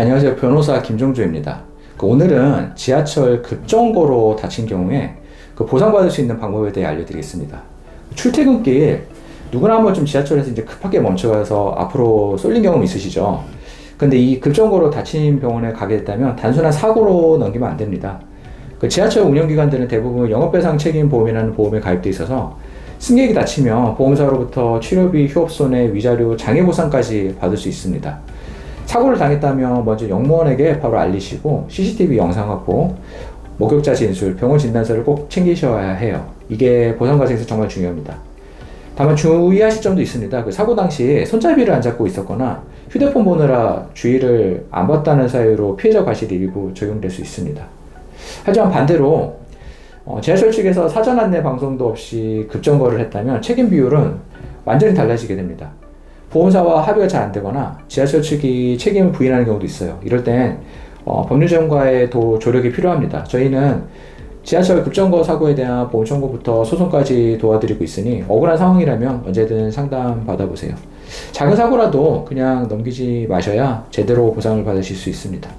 안녕하세요. 변호사 김종주입니다. 그 오늘은 지하철 급정거로 다친 경우에 그 보상받을 수 있는 방법에 대해 알려드리겠습니다. 출퇴근길 누구나 한번 좀 지하철에서 이제 급하게 멈춰가서 앞으로 쏠린 경험 있으시죠? 근데 이 급정거로 다친 병원에 가게 됐다면 단순한 사고로 넘기면 안 됩니다. 그 지하철 운영기관들은 대부분 영업배상 책임 보험이라는 보험에 가입돼 있어서 승객이 다치면 보험사로부터 치료비, 휴업손해, 위자료, 장애보상까지 받을 수 있습니다. 사고를 당했다면 먼저 영무원에게 바로 알리시고 CCTV 영상 확보, 목격자 진술, 병원 진단서를 꼭 챙기셔야 해요. 이게 보상 과정에서 정말 중요합니다. 다만 주의하실 점도 있습니다. 그 사고 당시 손잡이를 안 잡고 있었거나 휴대폰 보느라 주의를 안 봤다는 사유로 피해자 과실이 일부 적용될 수 있습니다. 하지만 반대로 어, 지하철 측에서 사전 안내 방송도 없이 급정거를 했다면 책임 비율은 완전히 달라지게 됩니다. 보험사와 합의가 잘 안 되거나 지하철 측이 책임을 부인하는 경우도 있어요. 이럴 땐 어, 법률전과의 도 조력이 필요합니다. 저희는 지하철 급정거 사고에 대한 보험 청구부터 소송까지 도와드리고 있으니 억울한 상황이라면 언제든 상담 받아보세요. 작은 사고라도 그냥 넘기지 마셔야 제대로 보상을 받으실 수 있습니다.